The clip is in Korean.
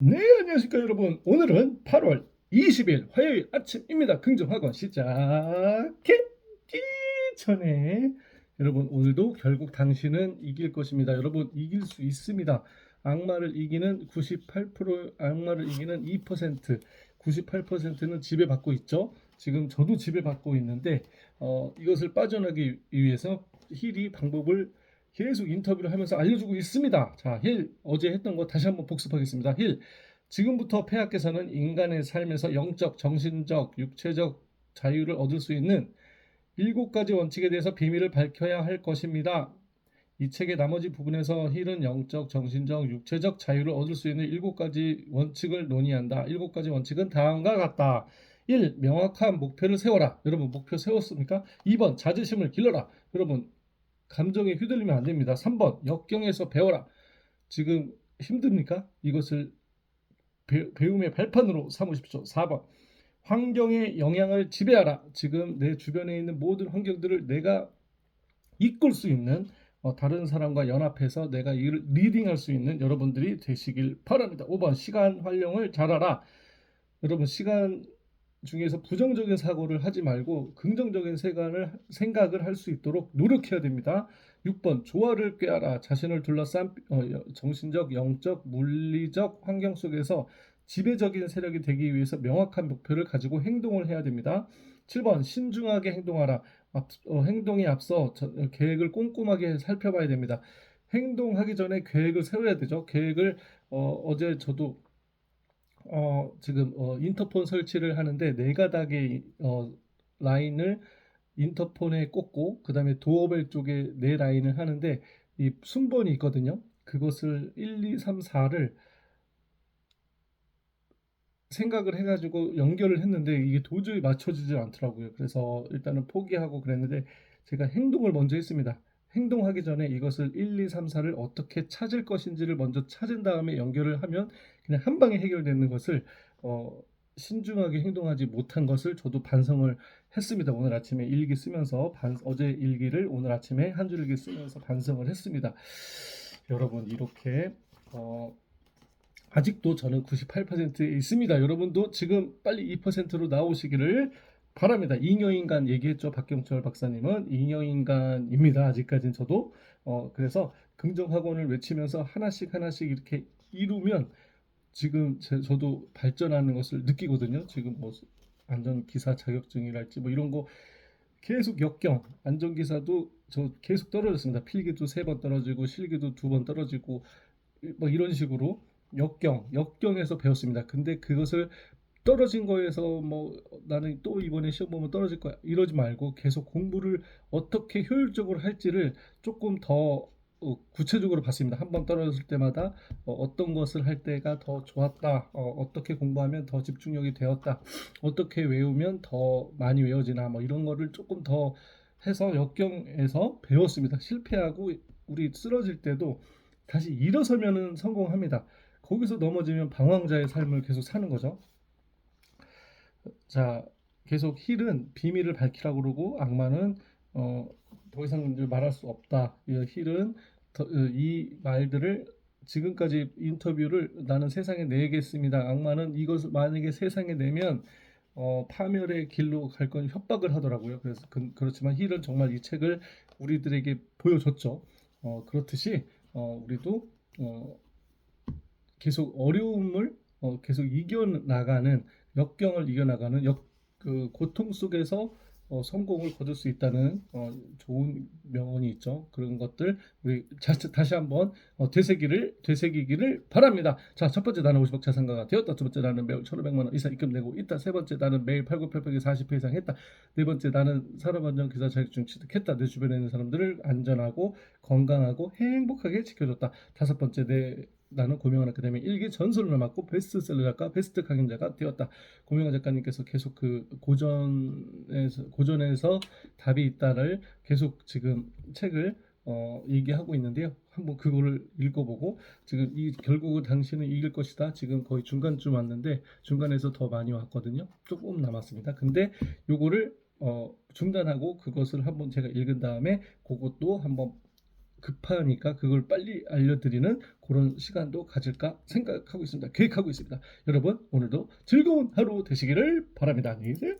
네, 안녕하십니까 여러분. 오늘은 8월 20일 화요일 아침입니다. 긍정학원 시작하기 전에 여러분 오늘도 결국 당신은 이길 것입니다. 여러분 이길 수 있습니다. 악마를 이기는 98% 악마를 이기는 2% 98%는 지배받고 있죠. 지금 저도 지배받고 있는데 어, 이것을 빠져나기 위해서 힐이 방법을 계속 인터뷰를 하면서 알려주고 있습니다. 자, 힐 어제 했던 거 다시 한번 복습하겠습니다. 힐 지금부터 폐하께서는 인간의 삶에서 영적, 정신적, 육체적 자유를 얻을 수 있는 일곱 가지 원칙에 대해서 비밀을 밝혀야 할 것입니다. 이 책의 나머지 부분에서 힐은 영적, 정신적, 육체적 자유를 얻을 수 있는 일곱 가지 원칙을 논의한다. 일곱 가지 원칙은 다음과 같다. 1. 명확한 목표를 세워라. 여러분 목표 세웠습니까? 2번 자존심을 길러라. 여러분 감정에 휘둘리면 안 됩니다. 3번 역경에서 배워라. 지금 힘듭니까? 이것을 배, 배움의 발판으로 삼으십시오. 4번 환경의 영향을 지배하라. 지금 내 주변에 있는 모든 환경들을 내가 이끌 수 있는 어, 다른 사람과 연합해서 내가 이를 리딩할 수 있는 여러분들이 되시길 바랍니다. 5번 시간 활용을 잘하라. 여러분 시간 중에서 부정적인 사고를 하지 말고 긍정적인 생각을, 생각을 할 수 있도록 노력해야 됩니다. 6번 조화를 꾀하라. 자신을 둘러싼 어, 정신적, 영적, 물리적 환경 속에서 지배적인 세력이 되기 위해서 명확한 목표를 가지고 행동을 해야 됩니다. 7번 신중하게 행동하라. 앞, 어, 행동에 앞서 저, 어, 계획을 꼼꼼하게 살펴봐야 됩니다. 행동하기 전에 계획을 세워야 되죠. 계획을 어, 어제 저도 어, 지금 어, 인터폰 설치를 하는데 네 가닥의 어, 라인을 인터폰에 꽂고 그 다음에 도어벨 쪽에 네 라인을 하는데 이 순번이 있거든요. 그것을 1, 2, 3, 4를 생각을 해가지고 연결을 했는데 이게 도저히 맞춰지지 않더라고요. 그래서 일단은 포기하고 그랬는데 제가 행동을 먼저 했습니다. 행동하기 전에 이것을 1, 2, 3, 4를 어떻게 찾을 것인지를 먼저 찾은 다음에 연결을 하면 그냥 한 방에 해결되는 것을 어, 신중하게 행동하지 못한 것을 저도 반성을 했습니다. 오늘 아침에 일기 쓰면서 반, 어제 일기를 오늘 아침에 한 줄 일기 쓰면서 반성을 했습니다. 여러분 이렇게 어, 아직도 저는 98%에 있습니다. 여러분도 지금 빨리 2%로 나오시기를 바랍니다. 잉여인간 얘기했죠. 박경철 박사님은 잉여인간입니다. 아직까지는 저도 어, 그래서 긍정학원을 외치면서 하나씩 하나씩 이렇게 이루면 지금 제, 저도 발전하는 것을 느끼거든요. 지금 뭐 안전기사 자격증이랄지 뭐 이런 거 계속 역경 안전기사도 저 계속 떨어졌습니다. 필기도 세 번 떨어지고 실기도 두 번 떨어지고 뭐 이런 식으로 역경 역경에서 배웠습니다. 근데 그것을 떨어진 거에서 뭐 나는 또 이번에 시험 보면 떨어질 거야 이러지 말고 계속 공부를 어떻게 효율적으로 할지를 조금 더 어, 구체적으로 봤습니다. 한 번 떨어졌을 때마다 어, 떤 것을 할 때가 더 좋았다. 어, 떻게 공부하면 더 집중력이 되었다. 어떻게 외우면 더 많이 외워지나 뭐 이런 거를 조금 더 해서 역경에서 배웠습니다. 실패하고 우리 쓰러질 때도 다시 일어서면은 성공합니다. 거기서 넘어지면 방황자의 삶을 계속 사는 거죠. 자, 계속 힐은 비밀을 밝히라고 그러고 악마는 어, 더 이상 말할 수 없다. 이 힐은 더, 어, 이 말들을 지금까지 인터뷰를 나는 세상에 내겠습니다. 악마는 이것을 만약에 세상에 내면 어, 파멸의 길로 갈 건 협박을 하더라고요. 그래서 그, 그렇지만 힐은 정말 이 책을 우리들에게 보여줬죠. 어, 그렇듯이 어, 우리도 어, 계속 어려움을 어, 계속 이겨나가는 역경을 이겨나가는 역, 그 고통 속에서 어, 성공을 거둘 수 있다는 어, 좋은 명언이 있죠. 그런 것들 우리 자, 다시 한번 어, 되새기를 되새기기를 바랍니다. 자, 첫 번째 나는 50억 자산가가 되었다. 두 번째 나는 매월 1,500만 원 이상 입금 내고 있다. 세 번째 나는 매일 89800에 40회 이상 했다. 네 번째 나는 산업안전 기사 자격증 취득했다. 내 주변에 있는 사람들을 안전하고 건강하고 행복하게 지켜줬다. 다섯 번째 내 나는 고명한 아카데미 일기 전설을 맡고 베스트셀러 작가, 베스트 강연자가 되었다. 고명한 작가님께서 계속 그 고전에서 고전에서 답이 있다를 계속 지금 책을 어, 얘기하고 있는데요. 한번 그거를 읽어보고 지금 이 결국은 당신은 이길 것이다. 지금 거의 중간쯤 왔는데 중간에서 더 많이 왔거든요. 조금 남았습니다. 근데 요거를 어, 중단하고 그것을 한번 제가 읽은 다음에 그것도 한번 급하니까 그걸 빨리 알려드리는 그런 시간도 가질까 생각하고 있습니다. 계획하고 있습니다. 여러분 오늘도 즐거운 하루 되시기를 바랍니다. 안녕히 계세요.